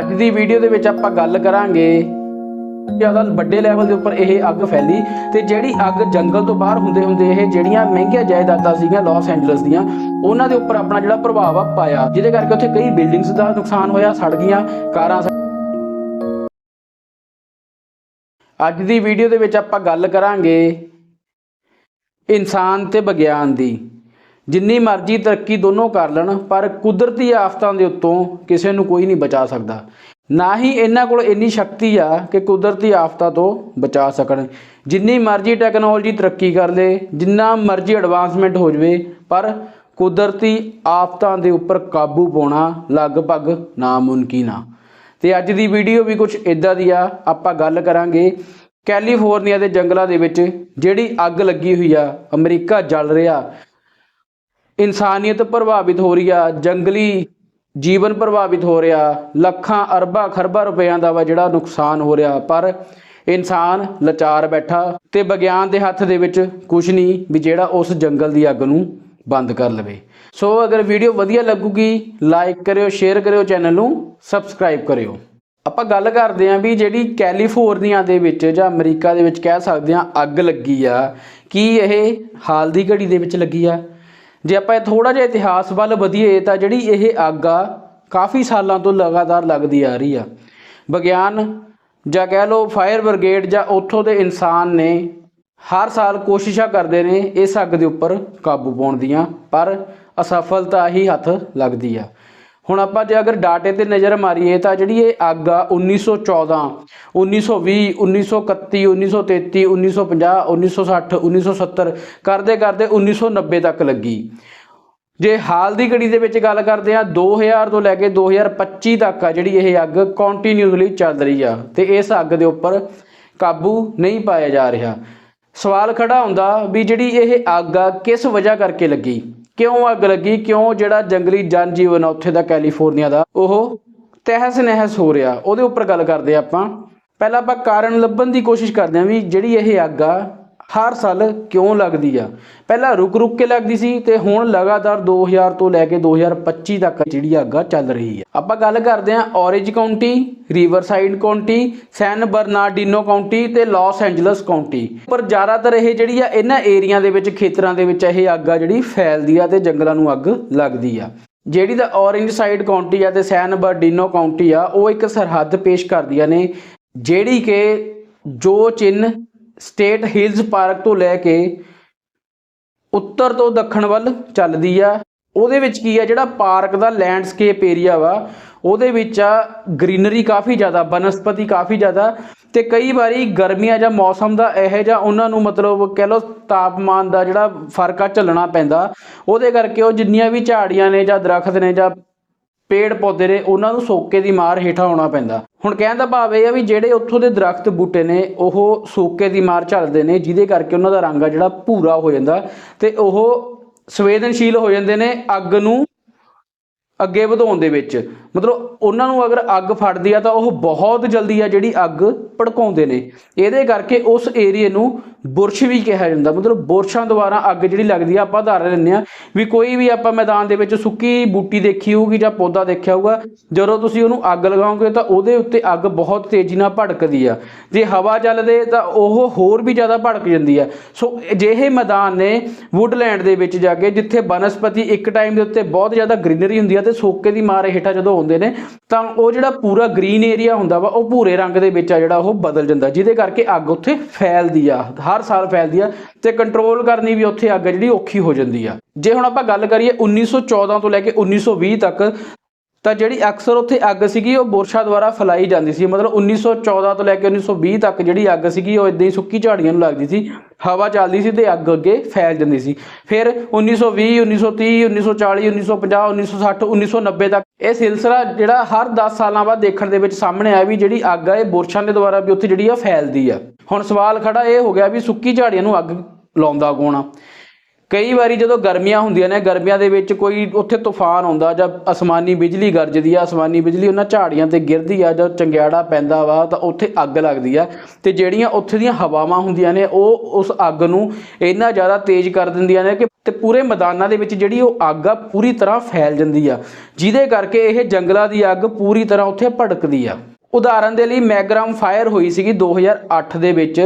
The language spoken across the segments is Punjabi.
ਅੱਜ ਦੀ ਵੀਡੀਓ ਦੇ ਵਿੱਚ ਆਪਾਂ ਗੱਲ ਕਰਾਂਗੇ ਜ਼ਿਆਦਾ ਵੱਡੇ ਲੈਵਲ ਦੇ ਉੱਪਰ ਇਹ ਅੱਗ ਫੈਲੀ ਤੇ ਜਿਹੜੀ ਅੱਗ ਜੰਗਲ ਤੋਂ ਬਾਹਰ ਹੁੰਦੇ ਹੁੰਦੇ ਇਹ ਜਿਹੜੀਆਂ ਮਹਿੰਗੀਆਂ ਜਾਇਦਾਦਾਂ ਸੀਗੀਆਂ ਲਾਸ ਐਂਜਲਸ ਦੀਆਂ, ਉਹਨਾਂ ਦੇ ਉੱਪਰ ਆਪਣਾ ਜਿਹੜਾ ਪ੍ਰਭਾਵ ਆ ਪਾਇਆ, ਜਿਹਦੇ ਕਰਕੇ ਉੱਥੇ ਕਈ ਬਿਲਡਿੰਗਸ ਦਾ ਨੁਕਸਾਨ ਹੋਇਆ, ਸੜ ਗਈਆਂ, ਕਾਰਾਂ ਅੱਜ ਦੀ ਵੀਡੀਓ ਦੇ ਵਿੱਚ ਆਪਾਂ ਗੱਲ ਕਰਾਂਗੇ ਇਨਸਾਨ ਤੇ ਵਿਗਿਆਨ ਦੀ। ਜਿੰਨੀ ਮਰਜ਼ੀ ਤਰੱਕੀ ਦੋਨੋਂ ਕਰ ਲੈਣ, ਪਰ ਕੁਦਰਤੀ ਆਫਤਾਂ ਦੇ ਉੱਤੋਂ ਕਿਸੇ ਨੂੰ ਕੋਈ ਨਹੀਂ ਬਚਾ ਸਕਦਾ। ਨਾ ਹੀ ਇਹਨਾਂ ਕੋਲ ਇੰਨੀ ਸ਼ਕਤੀ ਆ ਕਿ ਕੁਦਰਤੀ ਆਫਤਾਂ ਤੋਂ ਬਚਾ ਸਕਣ। ਜਿੰਨੀ ਮਰਜ਼ੀ ਟੈਕਨੋਲੋਜੀ ਤਰੱਕੀ ਕਰ ਲੇ, ਜਿੰਨਾ ਮਰਜ਼ੀ ਐਡਵਾਂਸਮੈਂਟ ਹੋ ਜਵੇ, ਪਰ ਕੁਦਰਤੀ ਆਫਤਾਂ ਦੇ ਉੱਪਰ ਕਾਬੂ ਪਾਉਣਾ ਲਗਭਗ ਨਾਮੁਮਕਿਨ ਆ। ਤੇ ਅੱਜ ਦੀ ਵੀਡੀਓ ਵੀ ਕੁਝ ਇਦਾਂ ਦੀ ਆ, ਆਪਾਂ ਗੱਲ ਕਰਾਂਗੇ ਕੈਲੀਫੋਰਨੀਆ ਦੇ ਜੰਗਲਾਂ ਦੇ ਵਿੱਚ, ਜਿਹੜੀ ਅੱਗ ਲੱਗੀ ਹੋਈ ਆ, ਅਮਰੀਕਾ ਜਲ ਰਿਹਾ। ਇਨਸਾਨੀਅਤ ਪ੍ਰਭਾਵਿਤ ਹੋ ਰਹੀ ਆ, ਜੰਗਲੀ ਜੀਵਨ ਪ੍ਰਭਾਵਿਤ ਹੋ ਰਿਹਾ, ਲੱਖਾਂ, ਅਰਬਾਂ, ਖਰਬਾਂ ਰੁਪਈਆਂ ਦਾ ਵਾ ਜਿਹੜਾ ਨੁਕਸਾਨ ਹੋ ਰਿਹਾ, ਪਰ ਇਨਸਾਨ ਲਾਚਾਰ ਬੈਠਾ ਤੇ ਵਿਗਿਆਨ ਦੇ ਹੱਥ ਦੇ ਵਿੱਚ ਕੁਝ ਨਹੀਂ ਵੀ ਜਿਹੜਾ ਉਸ ਜੰਗਲ ਦੀ ਅੱਗ ਨੂੰ ਬੰਦ ਕਰ ਲਵੇ। ਸੋ ਅਗਰ ਵੀਡੀਓ ਵਧੀਆ ਲੱਗੂਗੀ, ਲਾਈਕ ਕਰਿਓ, ਸ਼ੇਅਰ ਕਰਿਓ ਚੈਨਲ ਨੂੰ, ਸਬਸਕ੍ਰਾਈਬ ਕਰਿਓ। ਆਪਾਂ ਗੱਲ ਕਰਦੇ ਆਂ ਵੀ ਜਿਹੜੀ ਕੈਲੀਫੋਰਨੀਆ ਦੇ ਵਿੱਚ ਜਾਂ ਅਮਰੀਕਾ ਦੇ ਵਿੱਚ ਕਹਿ ਸਕਦੇ ਆਂ ਅੱਗ ਲੱਗੀ ਆ, ਕੀ ਇਹ ਹਾਲ ਦੀ ਘੜੀ ਦੇ ਵਿੱਚ ਲੱਗੀ ਆ? ਜੇ ਆਪਾਂ ਇਹ ਥੋੜਾ ਜਿਹਾ ਇਤਿਹਾਸ ਵੱਲ ਵਧੀਏ, ਤਾਂ ਜਿਹੜੀ ਇਹ ਅੱਗ ਆ, ਕਾਫੀ ਸਾਲਾਂ ਤੋਂ ਲਗਾਤਾਰ ਲੱਗਦੀ ਆ ਰਹੀ ਆ। ਵਿਗਿਆਨ ਜਾਂ ਕਹਿ ਲਓ ਫਾਇਰ ਬ੍ਰਿਗੇਡ ਜਾਂ ਉੱਥੋਂ ਦੇ ਇਨਸਾਨ ਨੇ ਹਰ ਸਾਲ ਕੋਸ਼ਿਸ਼ਾਂ ਕਰਦੇ ਨੇ ਇਸ ਅੱਗ ਦੇ ਉੱਪਰ ਕਾਬੂ ਪਾਉਣ ਦੀਆਂ, ਪਰ ਅਸਫਲਤਾ ਹੀ ਹੱਥ ਲੱਗਦੀ ਆ। ਹੁਣ ਆਪਾਂ ਜੇ ਅਗਰ ਡਾਟੇ ਤੇ ਨਜ਼ਰ ਮਾਰੀਏ ਤਾਂ ਜਿਹੜੀ ਇਹ ਅੱਗ ਆ 1914 1920 1931 1933 1950 1960 1970 ਕਰਦੇ ਕਰਦੇ 1990 ਤੱਕ ਲੱਗੀ। ਜੇ ਹਾਲ ਦੀ ਘੜੀ ਦੇ ਵਿੱਚ ਗੱਲ ਕਰਦੇ ਆ 2000 ਤੋਂ ਲੈ ਕੇ 2025 ਤੱਕ ਆ ਜਿਹੜੀ ਇਹ ਅੱਗ ਕੰਟੀਨਿਊਸਲੀ ਚੱਲ ਰਹੀ ਆ ਤੇ ਇਸ ਅੱਗ ਦੇ ਉੱਪਰ ਕਾਬੂ ਨਹੀਂ ਪਾਇਆ ਜਾ ਰਿਹਾ। ਸਵਾਲ ਖੜਾ ਹੁੰਦਾ ਵੀ ਜਿਹੜੀ ਇਹ ਅੱਗ ਆ, ਕਿਸ ਵਜ੍ਹਾ ਕਰਕੇ ਲੱਗੀ? ਕਿਉਂ ਅੱਗ ਲੱਗੀ? ਕਿਉਂ ਜਿਹੜਾ ਜੰਗਲੀ ਜਨ ਜੀਵਨ ਆ ਉੱਥੇ ਦਾ ਕੈਲੀਫੋਰਨੀਆ ਦਾ? ਉਹ ਤਹਿਸ ਨਹਿਸ ਹੋ ਰਿਹਾ। ਉਹਦੇ ਉੱਪਰ ਗੱਲ ਕਰਦੇ ਆ ਆਪਾਂ। ਪਹਿਲਾਂ ਆਪਾਂ ਕਾਰਨ ਲੱਭਣ ਦੀ ਕੋਸ਼ਿਸ਼ ਕਰਦੇ ਆ ਵੀ ਜਿਹੜੀ ਇਹ ਅੱਗ ਆ ਹਰ ਸਾਲ ਕਿਉਂ ਲੱਗਦੀ ਆ? ਪਹਿਲਾਂ ਰੁਕ ਰੁਕ ਕੇ ਲੱਗਦੀ ਸੀ ਤੇ ਹੁਣ ਲਗਾਤਾਰ 2000 ਤੋਂ ਲੈ ਕੇ 2025 ਤੱਕ ਜਿਹੜੀ ਅੱਗ ਚੱਲ ਰਹੀ ਹੈ ਆਪਾਂ ਗੱਲ ਕਰਦੇ ਹਾਂ Orange County Riverside County San Bernardino County ਤੇ ਲਾਸ ਐਂਜਲਸ ਕਾਉਂਟੀ ਪਰ ਜ਼ਿਆਦਾਤਰ ਇਹ ਜਿਹੜੀ ਆ ਇਹਨਾਂ ਏਰੀਆ ਦੇ ਵਿੱਚ, ਖੇਤਰਾਂ ਦੇ ਵਿੱਚ ਇਹ ਅੱਗ ਆ ਜਿਹੜੀ ਫੈਲਦੀ ਆ ਤੇ ਜੰਗਲਾਂ ਨੂੰ ਅੱਗ ਲੱਗਦੀ ਆ। ਜਿਹੜੀ ਦਾ ਔਰੇਂਜ ਸਾਈਡ ਕਾਉਂਟੀ ਆ ਤੇ ਸੈਨ ਬਰਡੀਨੋ ਕਾਉਂਟੀ ਆ, ਉਹ ਇੱਕ ਸਰਹੱਦ ਪੇਸ਼ ਕਰਦੀਆਂ ਨੇ, ਜਿਹੜੀ ਕਿ ਜੋ ਚਿੰਨ ਸਟੇਟ ਹਿਲਸ ਪਾਰਕ ਤੋਂ ਲੈ ਕੇ ਉੱਤਰ ਤੋਂ ਦੱਖਣ ਵੱਲ ਚੱਲਦੀ ਆ। ਉਹਦੇ ਵਿੱਚ ਕੀ ਆ, ਜਿਹੜਾ ਪਾਰਕ ਦਾ ਲੈਂਡਸਕੇਪ ਏਰੀਆ ਵਾ, ਉਹਦੇ ਵਿੱਚ ਆ ਗ੍ਰੀਨਰੀ ਕਾਫੀ ਜ਼ਿਆਦਾ, ਬਨਸਪਤੀ ਕਾਫੀ ਜ਼ਿਆਦਾ ਤੇ ਕਈ ਵਾਰੀ ਗਰਮੀਆਂ ਜਾਂ ਮੌਸਮ ਦਾ ਇਹੋ ਜਿਹਾ ਉਹਨਾਂ ਨੂੰ ਮਤਲਬ ਕਹਿ ਲਓ ਤਾਪਮਾਨ ਦਾ ਜਿਹੜਾ ਫ਼ਰਕ ਆ, ਝੱਲਣਾ ਪੈਂਦਾ। ਉਹਦੇ ਕਰਕੇ ਉਹ ਜਿੰਨੀਆਂ ਵੀ ਝਾੜੀਆਂ ਨੇ ਜਾਂ ਦਰਖਤ ਨੇ ਜਾਂ ਪੇੜ ਪੌਦੇ ਨੇ, ਉਹਨਾਂ ਨੂੰ ਸੋਕੇ ਦੀ ਮਾਰ ਹੇਠਾਂ ਆਉਣਾ ਪੈਂਦਾ। ਹੁਣ ਕਹਿਣ ਦਾ ਭਾਵ ਇਹ ਆ ਵੀ ਜਿਹੜੇ ਉੱਥੋਂ ਦੇ ਦਰਖਤ ਬੂਟੇ ਨੇ, ਉਹ ਸੋਕੇ ਦੀ ਮਾਰ ਝੱਲਦੇ ਨੇ, ਜਿਹਦੇ ਕਰਕੇ ਉਹਨਾਂ ਦਾ ਰੰਗ ਆ ਜਿਹੜਾ ਭੂਰਾ ਹੋ ਜਾਂਦਾ ਤੇ ਉਹ ਸੰਵੇਦਨਸ਼ੀਲ ਹੋ ਜਾਂਦੇ ਨੇ ਅੱਗ ਨੂੰ ਅੱਗੇ ਵਧਾਉਣ ਦੇ ਵਿੱਚ। ਮਤਲਬ ਉਹਨਾਂ ਨੂੰ ਅਗਰ ਅੱਗ ਫੜਦੀ ਆ ਤਾਂ ਉਹ ਬਹੁਤ ਜਲਦੀ ਆ ਜਿਹੜੀ ਅੱਗ ਭੜਕਾਉਂਦੇ ਨੇ। ਇਹਦੇ ਕਰਕੇ ਉਸ ਏਰੀਏ ਨੂੰ ਬੁਰਸ਼ ਵੀ ਕਿਹਾ ਜਾਂਦਾ। ਮਤਲਬ ਬੁਰਸ਼ਾਂ ਦੁਆਰਾ ਅੱਗ ਜਿਹੜੀ ਲੱਗਦੀ ਆ, ਆਪਾਂ ਉਦਾਹਰਨ ਲੈਂਦੇ ਆ ਵੀ ਕੋਈ ਵੀ ਆਪਾਂ ਮੈਦਾਨ ਦੇ ਵਿੱਚ ਸੁੱਕੀ ਬੂਟੀ ਦੇਖੀ ਹੋਊਗੀ ਜਾਂ ਪੌਦਾ ਦੇਖਿਆ ਹੋਊਗਾ, ਜਦੋਂ ਤੁਸੀਂ ਉਹਨੂੰ ਅੱਗ ਲਗਾਓਗੇ ਤਾਂ ਉਹਦੇ ਉੱਤੇ ਅੱਗ ਬਹੁਤ ਤੇਜ਼ੀ ਨਾਲ ਭੜਕਦੀ ਆ। ਜੇ ਹਵਾ ਚੱਲਦੇ ਤਾਂ ਉਹ ਹੋਰ ਵੀ ਜ਼ਿਆਦਾ ਭੜਕ ਜਾਂਦੀ ਆ। ਸੋ ਅਜਿਹੇ ਮੈਦਾਨ ਨੇ ਵੁੱਡਲੈਂਡ ਦੇ ਵਿੱਚ ਜਾ ਕੇ, ਜਿੱਥੇ ਬਨਸਪਤੀ ਇੱਕ ਟਾਈਮ ਦੇ ਉੱਤੇ ਬਹੁਤ ਜ਼ਿਆਦਾ ਗ੍ਰੀਨਰੀ ਹੁੰਦੀ ਆ ਤੇ ਸੋਕੇ ਦੀ ਮਾਰ ਹੇਠਾਂ ਜਦੋਂ ਆਉਂਦੇ ਨੇ, ਤਾਂ ਉਹ ਜਿਹੜਾ ਪੂਰਾ ਗ੍ਰੀਨ ਏਰੀਆ ਹੁੰਦਾ ਵਾ, ਉਹ ਭੂਰੇ ਰੰਗ ਦੇ ਵਿੱਚ ਆ ਜਿਹੜਾ ਉਹ ਬਦਲ ਜਾਂਦਾ, ਜਿਹਦੇ ਕਰਕੇ ਅੱਗ ਉੱਥੇ ਫੈਲਦੀ ਆ ਹਰ ਸਾਲ ਫੈਲਦੀ ਆ ਤੇ ਕੰਟਰੋਲ ਕਰਨੀ ਵੀ ਉੱਥੇ ਅੱਗ ਜਿਹੜੀ ਔਖੀ ਹੋ ਜਾਂਦੀ ਆ। ਜੇ ਹੁਣ ਆਪਾਂ ਗੱਲ ਕਰੀਏ 1914 ਤੋਂ ਲੈ ਕੇ 1920 ਤੱਕ ਤਾਂ ਜਿਹੜੀ ਅਕਸਰ ਉੱਥੇ ਅੱਗ ਸੀਗੀ, ਉਹ ਬੁਰਸ਼ਾਂ ਦੁਆਰਾ ਫੈਲਾਈ ਜਾਂਦੀ ਸੀ। ਮਤਲਬ 1914 ਤੋਂ ਲੈ ਕੇ 1920 ਤੱਕ ਜਿਹੜੀ ਅੱਗ ਸੀਗੀ, ਉਹ ਇਦਾਂ ਹੀ ਸੁੱਕੀ ਝਾੜੀਆਂ ਨੂੰ ਲੱਗਦੀ ਸੀ। ਹਵਾ ਚੱਲਦੀ ਸੀ ਤੇ ਅੱਗ ਅੱਗੇ ਫੈਲ ਜਾਂਦੀ ਸੀ। ਫਿਰ 1920 1930 1940 1950 1960 1990 ਤੱਕ ਇਹ ਸਿਲਸਿਲਾ ਜਿਹੜਾ ਹਰ 10 ਸਾਲਾਂ ਬਾਅਦ ਦੇਖਣ ਦੇ ਵਿੱਚ ਸਾਹਮਣੇ ਆਇਆ ਵੀ ਜਿਹੜੀ ਅੱਗ ਆ, ਇਹ ਬੁਰਸ਼ਾਂ ਦੇ ਦੁਆਰਾ ਵੀ ਉੱਥੇ ਜਿਹੜੀ ਆ, ਫੈਲਦੀ ਆ। ਹੁਣ ਸਵਾਲ ਖੜਾ ਇਹ ਹੋ ਗਿਆ ਵੀ ਸੁੱਕੀ ਝਾੜੀਆਂ ਨੂੰ ਅੱਗ ਲਾਉਂਦਾ ਕੌਣ ਆ? ਕਈ ਵਾਰੀ ਜਦੋਂ ਗਰਮੀਆਂ ਹੁੰਦੀਆਂ ਨੇ, ਗਰਮੀਆਂ ਦੇ ਵਿੱਚ ਕੋਈ ਉੱਥੇ ਤੂਫਾਨ ਆਉਂਦਾ ਜਾਂ ਅਸਮਾਨੀ ਬਿਜਲੀ ਗਰਜਦੀ ਆ, ਅਸਮਾਨੀ ਬਿਜਲੀ ਉਹਨਾਂ ਝਾੜੀਆਂ ਤੇ ਗਿਰਦੀ ਆ ਜਾਂ ਚੰਗਿਆੜਾ ਪੈਂਦਾ ਵਾ ਤਾਂ ਉੱਥੇ ਅੱਗ ਲੱਗਦੀ ਆ ਤੇ ਜਿਹੜੀਆਂ ਉੱਥੇ ਦੀਆਂ ਹਵਾਵਾਂ ਹੁੰਦੀਆਂ ਨੇ, ਉਹ ਉਸ ਅੱਗ ਨੂੰ ਇੰਨਾ ਜ਼ਿਆਦਾ ਤੇਜ਼ ਕਰ ਦਿੰਦੀਆਂ ਨੇ ਕਿ ਤੇ ਪੂਰੇ ਮੈਦਾਨਾਂ ਦੇ ਵਿੱਚ ਜਿਹੜੀ ਉਹ ਅੱਗ ਆ ਪੂਰੀ ਤਰ੍ਹਾਂ ਫੈਲ ਜਾਂਦੀ ਆ। ਜਿਹਦੇ ਕਰਕੇ ਇਹ ਜੰਗਲਾਂ ਦੀ ਅੱਗ ਪੂਰੀ ਤਰ੍ਹਾਂ ਉੱਥੇ ਭੜਕਦੀ ਆ। ਉਦਾਹਰਨ ਦੇ ਲਈ ਮੈਗਰਾਮ ਫਾਇਰ ਹੋਈ ਸੀਗੀ 2008 ਦੇ ਵਿੱਚ,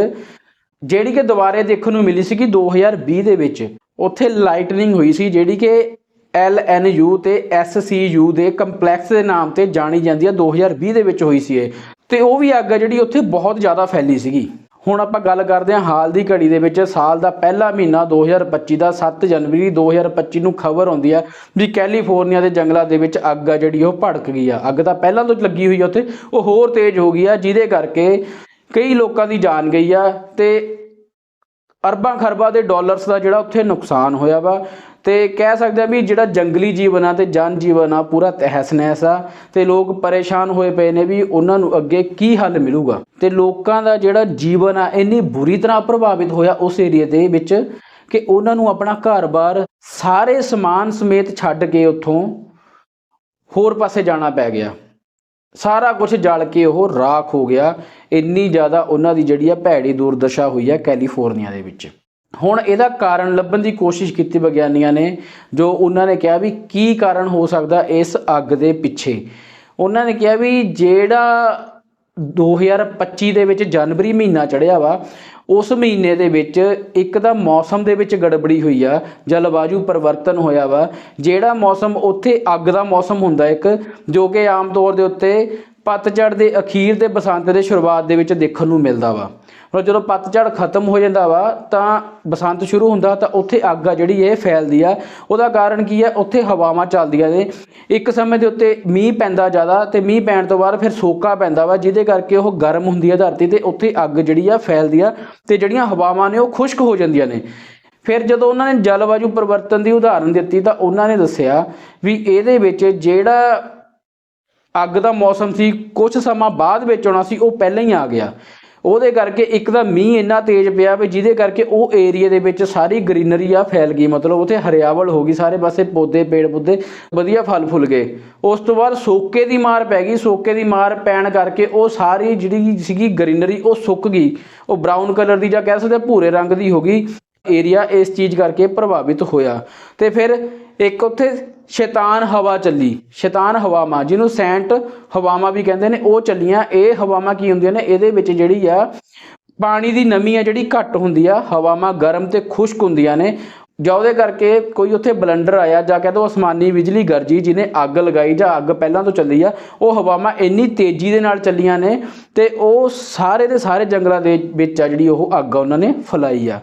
ਜਿਹੜੀ ਕਿ ਦੁਬਾਰੇ ਦੇਖਣ ਨੂੰ ਮਿਲੀ ਸੀਗੀ 2020 ਦੇ ਵਿੱਚ। ਉੱਥੇ ਲਾਈਟਨਿੰਗ ਹੋਈ ਸੀ, ਜਿਹੜੀ ਕਿ LNU ਤੇ SCU ਦੇ ਕੰਪਲੈਕਸ ਦੇ ਨਾਮ ਤੇ ਜਾਣੀ ਜਾਂਦੀ ਆ 2020 ਦੇ ਵਿੱਚ ਹੋਈ ਸੀ ਇਹ। ਤੇ ਉਹ ਵੀ ਅੱਗ ਆ ਜਿਹੜੀ ਉੱਥੇ ਬਹੁਤ ਜ਼ਿਆਦਾ ਫੈਲੀ ਸੀਗੀ। ਹੁਣ ਆਪਾਂ ਗੱਲ ਕਰਦੇ ਹਾਂ ਹਾਲ ਦੀ ਘੜੀ ਦੇ ਵਿੱਚ, ਸਾਲ ਦਾ ਪਹਿਲਾ ਮਹੀਨਾ 2025 ਦਾ 7 ਜਨਵਰੀ 2025 ਨੂੰ ਖਬਰ ਆਉਂਦੀ ਆ ਵੀ ਕੈਲੀਫੋਰਨੀਆ ਦੇ ਜੰਗਲਾਂ ਦੇ ਵਿੱਚ ਅੱਗ ਆ ਜਿਹੜੀ, ਉਹ ਭੜਕ ਗਈ ਆ। ਅੱਗ ਤਾਂ ਪਹਿਲਾਂ ਤੋਂ ਲੱਗੀ ਹੋਈ ਆ ਉੱਥੇ, ਉਹ ਹੋਰ ਤੇਜ਼ ਹੋ ਗਈ ਆ, ਜਿਹਦੇ ਕਰਕੇ ਕਈ ਲੋਕਾਂ ਦੀ ਜਾਨ ਗਈ ਆ ਤੇ ਅਰਬਾਂ ਖਰਬਾਂ ਦੇ ਡਾਲਰਸ ਦਾ ਜਿਹੜਾ ਉੱਥੇ ਨੁਕਸਾਨ ਹੋਇਆ ਵਾ। ਤੇ ਕਹਿ ਸਕਦੇ ਆ ਵੀ ਜਿਹੜਾ ਜੰਗਲੀ ਜੀਵਨ ਆ ਤੇ ਜਨ ਜੀਵਨ ਆ, ਪੂਰਾ ਤਹਿਸ ਨਹਿਸ ਆ। ਤੇ ਲੋਕ ਪਰੇਸ਼ਾਨ ਹੋਏ ਪਏ ਨੇ ਵੀ ਉਹਨਾਂ ਨੂੰ ਅੱਗੇ ਕੀ ਹੱਲ ਮਿਲੂਗਾ। ਤੇ ਲੋਕਾਂ ਦਾ ਜਿਹੜਾ ਜੀਵਨ ਆ, ਇੰਨੀ ਬੁਰੀ ਤਰ੍ਹਾਂ ਪ੍ਰਭਾਵਿਤ ਹੋਇਆ ਉਸ ਏਰੀਆ ਦੇ ਵਿੱਚ ਕਿ ਉਹਨਾਂ ਨੂੰ ਆਪਣਾ ਘਰ-ਬਾਰ ਸਾਰੇ ਸਮਾਨ ਸਮੇਤ ਛੱਡ ਕੇ ਉੱਥੋਂ ਹੋਰ ਪਾਸੇ ਜਾਣਾ ਪੈ ਗਿਆ। ਸਾਰਾ ਕੁਝ ਜਲ ਕੇ ਉਹ ਰਾਖ ਹੋ ਗਿਆ। ਇੰਨੀ ਜ਼ਿਆਦਾ ਉਹਨਾਂ ਦੀ ਜਿਹੜੀ ਆ ਭੈੜੀ ਦੁਰਦਸ਼ਾ ਹੋਈ ਆ ਕੈਲੀਫੋਰਨੀਆ ਦੇ ਵਿੱਚ। ਹੁਣ ਇਹਦਾ ਕਾਰਨ ਲੱਭਣ ਦੀ ਕੋਸ਼ਿਸ਼ ਕੀਤੀ ਵਿਗਿਆਨੀਆਂ ਨੇ, ਜੋ ਉਹਨਾਂ ਨੇ ਕਿਹਾ ਵੀ ਕੀ ਕਾਰਨ ਹੋ ਸਕਦਾ ਇਸ ਅੱਗ ਦੇ ਪਿੱਛੇ। ਉਹਨਾਂ ਨੇ ਕਿਹਾ ਵੀ ਜਿਹੜਾ 2025 ਦੇ ਵਿੱਚ ਜਨਵਰੀ ਮਹੀਨਾ ਚੜਿਆ ਵਾ ਉਸ ਮਹੀਨੇ ਦੇ ਵਿੱਚ ਇੱਕ ਤਾਂ ਮੌਸਮ ਦੇ ਵਿੱਚ ਗੜਬੜੀ ਹੋਈ ਆ, ਜਲਵਾਯੂ ਪਰਿਵਰਤਨ ਹੋਇਆ ਵਾ। ਜਿਹੜਾ ਮੌਸਮ, ਉੱਥੇ ਅੱਗ ਦਾ ਮੌਸਮ ਹੁੰਦਾ ਇੱਕ, ਜੋ ਕਿ ਆਮ ਤੌਰ ਦੇ ਉੱਤੇ ਪਤਝੜ ਦੇ ਅਖੀਰ ਤੇ ਬਸੰਤ ਦੇ ਸ਼ੁਰੂਆਤ ਦੇ ਵਿੱਚ ਦੇਖਣ ਨੂੰ ਮਿਲਦਾ ਵਾ। ਪਰ ਜਦੋਂ ਪਤਝੜ ਖਤਮ ਹੋ ਜਾਂਦਾ ਵਾ, ਤਾਂ ਬਸੰਤ ਸ਼ੁਰੂ ਹੁੰਦਾ, ਤਾਂ ਉੱਥੇ ਅੱਗ ਆ ਜਿਹੜੀ ਇਹ ਫੈਲਦੀ ਆ। ਉਹਦਾ ਕਾਰਨ ਕੀ ਆ? ਉੱਥੇ ਹਵਾਵਾਂ ਚੱਲਦੀਆਂ ਨੇ। ਇੱਕ ਸਮੇਂ ਦੇ ਉੱਤੇ ਮੀਂਹ ਪੈਂਦਾ ਜ਼ਿਆਦਾ ਤੇ ਮੀਂਹ ਪੈਣ ਤੋਂ ਬਾਅਦ ਫਿਰ ਸੋਕਾ ਪੈਂਦਾ ਵਾ, ਜਿਹਦੇ ਕਰਕੇ ਉਹ ਗਰਮ ਹੁੰਦੀ ਆ ਧਰਤੀ ਤੇ ਉੱਥੇ ਅੱਗ ਜਿਹੜੀ ਆ ਫੈਲਦੀ ਆ ਤੇ ਜਿਹੜੀਆਂ ਹਵਾਵਾਂ ਨੇ ਉਹ ਖੁਸ਼ਕ ਹੋ ਜਾਂਦੀਆਂ ਨੇ। ਫਿਰ ਜਦੋਂ ਉਹਨਾਂ ਨੇ ਜਲਵਾਯੂ ਪਰਿਵਰਤਨ ਦੀ ਉਦਾਹਰਨ ਦਿੱਤੀ ਤਾਂ ਉਹਨਾਂ ਨੇ ਦੱਸਿਆ ਵੀ ਇਹਦੇ ਵਿੱਚ ਜਿਹੜਾ ਅੱਗ ਦਾ ਮੌਸਮ ਸੀ ਕੁਝ ਸਮਾਂ ਬਾਅਦ ਵਿੱਚ ਆਉਣਾ ਸੀ, ਉਹ ਪਹਿਲਾਂ ਹੀ ਆ ਗਿਆ। ਉਹਦੇ ਕਰਕੇ ਇੱਕ ਤਾਂ ਮੀਂਹ ਇੰਨਾ ਤੇਜ਼ ਪਿਆ ਵੀ ਜਿਹਦੇ ਕਰਕੇ ਉਹ ਏਰੀਆ ਦੇ ਵਿੱਚ ਸਾਰੀ ਗ੍ਰੀਨਰੀ ਆ ਫੈਲ ਗਈ, ਮਤਲਬ ਉੱਥੇ ਹਰਿਆਵਲ ਹੋ ਗਈ, ਸਾਰੇ ਪਾਸੇ ਪੌਦੇ, ਪੇੜ ਪੌਦੇ, ਵਧੀਆ ਫਲ ਫੁੱਲ ਗਏ। ਉਸ ਤੋਂ ਬਾਅਦ ਸੋਕੇ ਦੀ ਮਾਰ ਪੈ ਗਈ, ਸੋਕੇ ਦੀ ਮਾਰ ਪੈਣ ਕਰਕੇ ਉਹ ਸਾਰੀ ਜਿਹੜੀ ਸੀਗੀ ਗ੍ਰੀਨਰੀ ਉਹ ਸੁੱਕ ਗਈ। ਉਹ ਬਰਾਊਨ ਕਲਰ ਦੀ ਜਾਂ ਕਹਿ ਸਕਦੇ ਭੂਰੇ ਰੰਗ ਦੀ ਹੋ ਗਈ। ਏਰੀਆ ਇਸ ਚੀਜ਼ ਕਰਕੇ ਪ੍ਰਭਾਵਿਤ ਹੋਇਆ। ਤੇ ਫਿਰ ਇੱਕ ਉੱਥੇ ਸ਼ੈਤਾਨ ਹਵਾ ਚੱਲੀ। ਸ਼ੈਤਾਨ ਹਵਾਵਾਂ, ਜਿਹਨੂੰ ਸੈਂਟ ਹਵਾਵਾਂ ਵੀ ਕਹਿੰਦੇ ਨੇ, ਉਹ ਚੱਲੀਆਂ। ਇਹ ਹਵਾਵਾਂ ਕੀ ਹੁੰਦੀਆਂ ਨੇ? ਇਹਦੇ ਵਿੱਚ ਜਿਹੜੀ ਆ, ਪਾਣੀ ਦੀ ਨਮੀ ਆ ਜਿਹੜੀ ਘੱਟ ਹੁੰਦੀ ਆ, ਹਵਾਵਾਂ ਗਰਮ ਤੇ ਖੁਸ਼ਕ ਹੁੰਦੀਆਂ ਨੇ। ਜਾਂ ਉਹਦੇ ਕਰਕੇ ਕੋਈ ਉੱਥੇ ਬਲੰਡਰ ਆਇਆ, ਜਾਂ ਕਹਿ ਦੋ ਅਸਮਾਨੀ ਬਿਜਲੀ ਗਰਜੀ, ਜਿਹਨੇ ਅੱਗ ਲਗਾਈ ਜਾਂ ਅੱਗ ਪਹਿਲਾਂ ਤੋਂ ਚੱਲੀ ਆ, ਉਹ ਹਵਾਵਾਂ ਇੰਨੀ ਤੇਜ਼ੀ ਦੇ ਨਾਲ ਚੱਲੀਆਂ ਨੇ ਤੇ ਉਹ ਸਾਰੇ ਦੇ ਸਾਰੇ ਜੰਗਲਾਂ ਦੇ ਵਿੱਚ ਆ ਜਿਹੜੀ ਉਹ ਅੱਗ ਉਹਨਾਂ ਨੇ ਫੈਲਾਈ ਆ।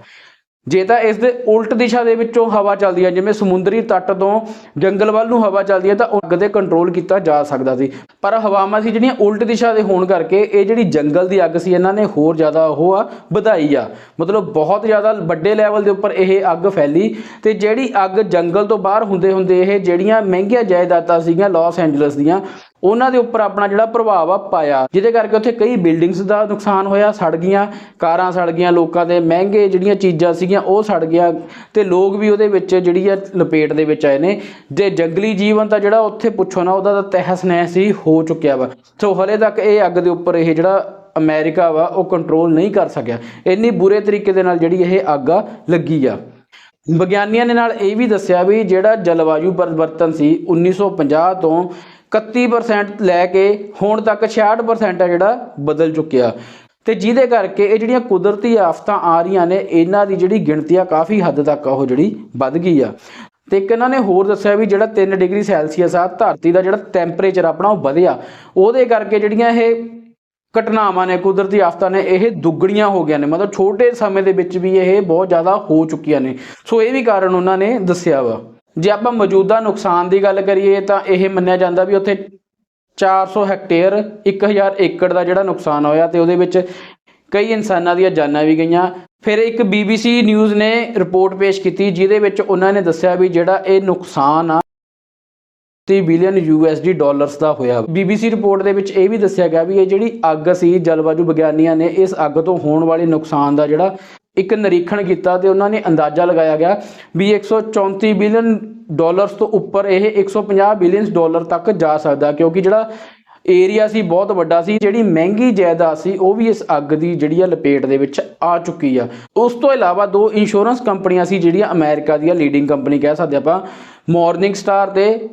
ਜੇ ਤਾਂ ਇਸ ਦੇ ਉਲਟ ਦਿਸ਼ਾ ਦੇ ਵਿੱਚੋਂ ਹਵਾ ਚੱਲਦੀ ਹੈ, ਜਿਵੇਂ ਸਮੁੰਦਰੀ ਤੱਟ ਤੋਂ ਜੰਗਲ ਵੱਲ ਨੂੰ ਹਵਾ ਚੱਲਦੀ ਹੈ, ਤਾਂ ਅੱਗ ਦੇ ਕੰਟਰੋਲ ਕੀਤਾ ਜਾ ਸਕਦਾ ਸੀ। ਪਰ ਹਵਾਵਾਂ ਸੀ ਜਿਹੜੀਆਂ ਉਲਟ ਦਿਸ਼ਾ ਦੇ ਹੋਣ ਕਰਕੇ ਇਹ ਜਿਹੜੀ ਜੰਗਲ ਦੀ ਅੱਗ ਸੀ, ਇਹਨਾਂ ਨੇ ਹੋਰ ਜ਼ਿਆਦਾ ਉਹ ਆ ਵਧਾਈ ਆ। ਮਤਲਬ ਬਹੁਤ ਜ਼ਿਆਦਾ ਵੱਡੇ ਲੈਵਲ ਦੇ ਉੱਪਰ ਇਹ ਅੱਗ ਫੈਲੀ ਤੇ ਜਿਹੜੀ ਅੱਗ ਜੰਗਲ ਤੋਂ ਬਾਹਰ ਹੁੰਦੇ ਹੁੰਦੇ ਇਹ ਜਿਹੜੀਆਂ ਮਹਿੰਗੀਆਂ ਜਾਇਦਾਦਾਂ ਸੀਗੀਆਂ ਲਾਸ ਐਂਜਲਸ ਦੀਆਂ ਉਹਨਾਂ ਦੇ ਉੱਪਰ ਆਪਣਾ ਜਿਹੜਾ ਪ੍ਰਭਾਵ ਆ ਪਾਇਆ। ਜਿਹਦੇ ਕਰਕੇ ਉੱਥੇ ਕਈ ਬਿਲਡਿੰਗਸ ਦਾ ਨੁਕਸਾਨ ਹੋਇਆ, ਸੜ ਗਈਆਂ, ਕਾਰਾਂ ਸੜ ਗਈਆਂ, ਲੋਕਾਂ ਦੇ ਮਹਿੰਗੇ ਜਿਹੜੀਆਂ ਚੀਜ਼ਾਂ ਸੀਗੀਆਂ, ਉਹ ਸੜ ਗਿਆ ਤੇ ਲੋਕ ਵੀ ਉਹਦੇ ਵਿੱਚ ਜਿਹੜੀ ਆ ਲਪੇਟ ਦੇ ਵਿੱਚ ਆਏ ਨੇ। ਜੇ ਜੰਗਲੀ ਜੀਵਨ ਤਾਂ ਜਿਹੜਾ ਉੱਥੇ ਪੁੱਛੋ ਨਾ, ਉਹਦਾ ਤਾਂ ਤਹਿਸ ਨਹਿਸ ਹੀ ਹੋ ਚੁੱਕਿਆ ਵਾ। ਸੋ ਹਲੇ ਤੱਕ ਇਹ ਅੱਗ ਦੇ ਉੱਪਰ ਇਹ ਜਿਹੜਾ ਅਮਰੀਕਾ ਵਾ, ਉਹ ਕੰਟਰੋਲ ਨਹੀਂ ਕਰ ਸਕਿਆ। ਇੰਨੀ ਬੁਰੇ ਤਰੀਕੇ ਦੇ ਨਾਲ ਜਿਹੜੀ ਇਹ ਅੱਗ ਆ ਲੱਗੀ ਆ। ਵਿਗਿਆਨੀਆਂ ਨੇ ਨਾਲ ਇਹ ਵੀ ਦੱਸਿਆ ਵੀ ਜਿਹੜਾ ਜਲਵਾਯੂ ਪਰਿਵਰਤਨ ਸੀ 1950 ਤੋਂ 31% ਲੈ ਕੇ ਹੁਣ ਤੱਕ 66% ਆ ਜਿਹੜਾ ਬਦਲ ਚੁੱਕਿਆ। ਤੇ ਜਿਹਦੇ ਕਰਕੇ ਇਹ ਜਿਹੜੀਆਂ ਕੁਦਰਤੀ ਆਫਤਾਂ ਆ ਰਹੀਆਂ ਨੇ, ਇਹਨਾਂ ਦੀ ਜਿਹੜੀ ਗਿਣਤੀ ਆ ਕਾਫੀ ਹੱਦ ਤੱਕ ਉਹ ਜਿਹੜੀ ਵੱਧ ਗਈ ਆ। ਤੇ ਇੱਕ ਇਹਨਾਂ ਨੇ ਹੋਰ ਦੱਸਿਆ ਵੀ ਜਿਹੜਾ 3 ਡਿਗਰੀ ਸੈਲਸੀਅਸ ਆ, ਧਰਤੀ ਦਾ ਜਿਹੜਾ ਟੈਂਪਰੇਚਰ ਆਪਣਾ ਉਹ ਵਧਿਆ। ਉਹਦੇ ਕਰਕੇ ਜਿਹੜੀਆਂ ਇਹ ਘਟਨਾਵਾਂ ਨੇ, ਕੁਦਰਤੀ ਆਫਤਾਂ ਨੇ, ਇਹ ਦੁੱਗਣੀਆਂ ਹੋ ਗਈਆਂ ਨੇ। ਮਤਲਬ ਛੋਟੇ ਸਮੇਂ ਦੇ ਵਿੱਚ ਵੀ ਇਹ ਬਹੁਤ ਜ਼ਿਆਦਾ ਹੋ ਚੁੱਕੀਆਂ ਨੇ। ਸੋ ਇਹ ਵੀ ਕਾਰਨ ਉਹਨਾਂ ਨੇ ਦੱਸਿਆ ਵਾ। ਜੇ ਆਪਾਂ ਮੌਜੂਦਾ ਨੁਕਸਾਨ ਦੀ ਗੱਲ ਕਰੀਏ ਤਾਂ ਇਹ ਮੰਨਿਆ ਜਾਂਦਾ ਵੀ ਉੱਥੇ 400 ਹੈਕਟੇਅਰ 1000 ਏਕੜ ਦਾ ਜਿਹੜਾ ਨੁਕਸਾਨ ਹੋਇਆ ਤੇ ਉਹਦੇ ਵਿੱਚ ਕਈ ਇਨਸਾਨਾਂ ਦੀਆਂ ਜਾਨਾਂ ਵੀ ਗਈਆਂ। ਫਿਰ ਇੱਕ BBC ਨਿਊਜ਼ ਨੇ ਰਿਪੋਰਟ ਪੇਸ਼ ਕੀਤੀ ਜਿਹਦੇ ਵਿੱਚ ਉਹਨਾਂ ਨੇ ਦੱਸਿਆ ਵੀ ਜਿਹੜਾ ਇਹ ਨੁਕਸਾਨ ਆ 30 ਬਿਲੀਅਨ ਯੂਐਸਡੀ ਡਾਲਰਸ ਦਾ ਹੋਇਆ। BBC ਰਿਪੋਰਟ ਦੇ ਵਿੱਚ ਇਹ ਵੀ ਦੱਸਿਆ ਗਿਆ ਵੀ ਇਹ ਜਿਹੜੀ ਅੱਗ ਸੀ, ਜਲਵਾਯੂ ਵਿਗਿਆਨੀਆਂ ਨੇ ਇਸ ਅੱਗ ਤੋਂ ਹੋਣ ਵਾਲੇ ਨੁਕਸਾਨ ਦਾ ਜਿਹੜਾ ਇੱਕ ਨਿਰੀਖਣ ਕੀਤਾ ਤੇ ਉਹਨਾਂ ਨੇ ਅੰਦਾਜ਼ਾ ਲਗਾਇਆ ਗਿਆ ਵੀ 134 ਬਿਲੀਅਨ ਡਾਲਰਸ ਤੋਂ ਉੱਪਰ ਇਹ 150 ਬਿਲੀਅਨ ਡਾਲਰ ਤੱਕ ਜਾ ਸਕਦਾ ਕਿਉਂਕਿ ਜਿਹੜਾ ਏਰੀਆ ਸੀ ਬਹੁਤ ਵੱਡਾ ਸੀ, ਜਿਹੜੀ ਮਹਿੰਗੀ ਜਾਇਦਾਦ ਸੀ, ਉਹ ਵੀ ਇਸ ਅੱਗ ਦੀ ਜਿਹੜੀ ਆ ਲਪੇਟ ਦੇ ਵਿੱਚ ਆ ਚੁੱਕੀ ਆ। ਉਸ ਤੋਂ ਇਲਾਵਾ ਦੋ ਇੰਸ਼ੋਰੈਂਸ ਕੰਪਨੀਆਂ ਸੀ, ਜਿਹੜੀਆਂ ਅਮਰੀਕਾ ਦੀਆਂ ਲੀਡਿੰਗ ਕੰਪਨੀ ਕਹਿ ਸਕਦੇ ਆਪਾਂ ਮਾਰਨਿੰਗ ਸਟਾਰ ਤੇ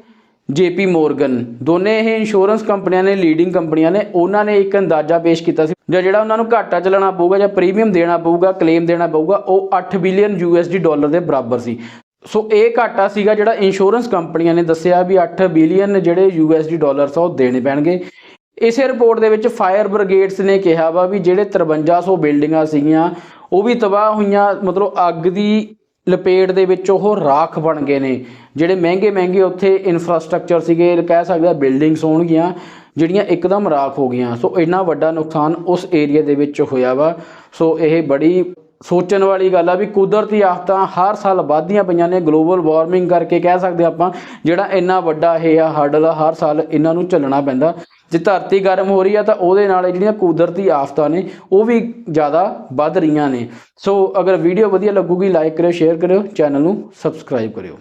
ਜੇਪੀ ਮੋਰਗਨ। ਦੋਨੇ ਇਹ ਇੰਸ਼ੋਰੈਂਸ ਕੰਪਨੀਆਂ ਨੇ ਲੀਡਿੰਗ ਕੰਪਨੀਆਂ ਨੇ, ਉਹਨਾਂ ਨੇ ਇੱਕ ਅੰਦਾਜ਼ਾ ਪੇਸ਼ ਕੀਤਾ ਸੀ ਜਾਂ ਜਿਹੜਾ ਉਹਨਾਂ ਨੂੰ ਘਾਟਾ ਚੱਲਣਾ ਪਊਗਾ ਜਾਂ ਪ੍ਰੀਮੀਅਮ ਦੇਣਾ ਪਊਗਾ ਕਲੇਮ ਦੇਣਾ ਪਊਗਾ, ਉਹ 8 ਬਿਲੀਅਨ ਯੂਐਸਡੀ ਡਾਲਰ ਦੇ ਬਰਾਬਰ ਸੀ। ਸੋ ਇਹ ਘਾਟਾ ਸੀਗਾ ਜਿਹੜਾ ਇੰਸ਼ੋਰੈਂਸ ਕੰਪਨੀਆਂ ਨੇ ਦੱਸਿਆ ਵੀ 8 ਬਿਲੀਅਨ ਜਿਹੜੇ ਯੂਐਸਡੀ ਡਾਲਰ ਆ ਉਹ ਦੇਣੇ ਪੈਣਗੇ। ਇਸੇ ਰਿਪੋਰਟ ਦੇ ਵਿੱਚ ਫਾਇਰ ਬ੍ਰਿਗੇਡਸ ਨੇ ਕਿਹਾ ਵਾ ਵੀ ਜਿਹੜੇ 5300 ਬਿਲਡਿੰਗਾਂ ਸੀਗੀਆਂ, ਉਹ ਵੀ ਤਬਾਹ ਹੋਈਆਂ, ਮਤਲਬ ਅੱਗ ਦੀ ਲਪੇਟ ਦੇ ਵਿੱਚ ਉਹ ਰਾਖ ਬਣ ਗਏ ਨੇ, ਜਿਹੜੇ ਮਹਿੰਗੇ ਮਹਿੰਗੇ ਉੱਥੇ ਇਨਫਰਾਸਟ੍ਰਕਚਰ ਸੀਗੇ ਕਹਿ ਸਕਦੇ ਆ ਬਿਲਡਿੰਗਸ ਹੋਣਗੀਆਂ, ਜਿਹੜੀਆਂ ਇੱਕਦਮ ਰਾਖ ਹੋ ਗਈਆਂ। ਸੋ ਇੰਨਾ ਵੱਡਾ ਨੁਕਸਾਨ ਉਸ ਏਰੀਆ ਦੇ ਵਿੱਚ ਹੋਇਆ ਵਾ। ਸੋ ਇਹ ਬੜੀ ਸੋਚਣ ਵਾਲੀ ਗੱਲ ਆ ਵੀ ਕੁਦਰਤੀ ਆਫਤਾਂ ਹਰ ਸਾਲ ਵੱਧਦੀਆਂ ਪਈਆਂ ਨੇ ਗਲੋਬਲ ਵਾਰਮਿੰਗ ਕਰਕੇ ਕਹਿ ਸਕਦੇ ਆਪਾਂ, ਜਿਹੜਾ ਇੰਨਾ ਵੱਡਾ ਇਹ ਆ ਹਰਡਲ ਆ ਹਰ ਸਾਲ ਇਹਨਾਂ ਨੂੰ ਚੱਲਣਾ ਪੈਂਦਾ। ਜੇ ਧਰਤੀ ਗਰਮ ਹੋ ਰਹੀ ਆ ਤਾਂ ਉਹਦੇ ਨਾਲ ਜਿਹੜੀਆਂ ਕੁਦਰਤੀ ਆਫਤਾਂ ਨੇ, ਉਹ ਵੀ ਜ਼ਿਆਦਾ ਵੱਧ ਰਹੀਆਂ ਨੇ। ਸੋ ਅਗਰ ਵੀਡੀਓ ਵਧੀਆ ਲੱਗੂਗੀ ਲਾਈਕ ਕਰਿਓ ਸ਼ੇਅਰ ਕਰਿਓ ਚੈਨਲ ਨੂੰ ਸਬਸਕ੍ਰਾਈਬ ਕਰਿਓ।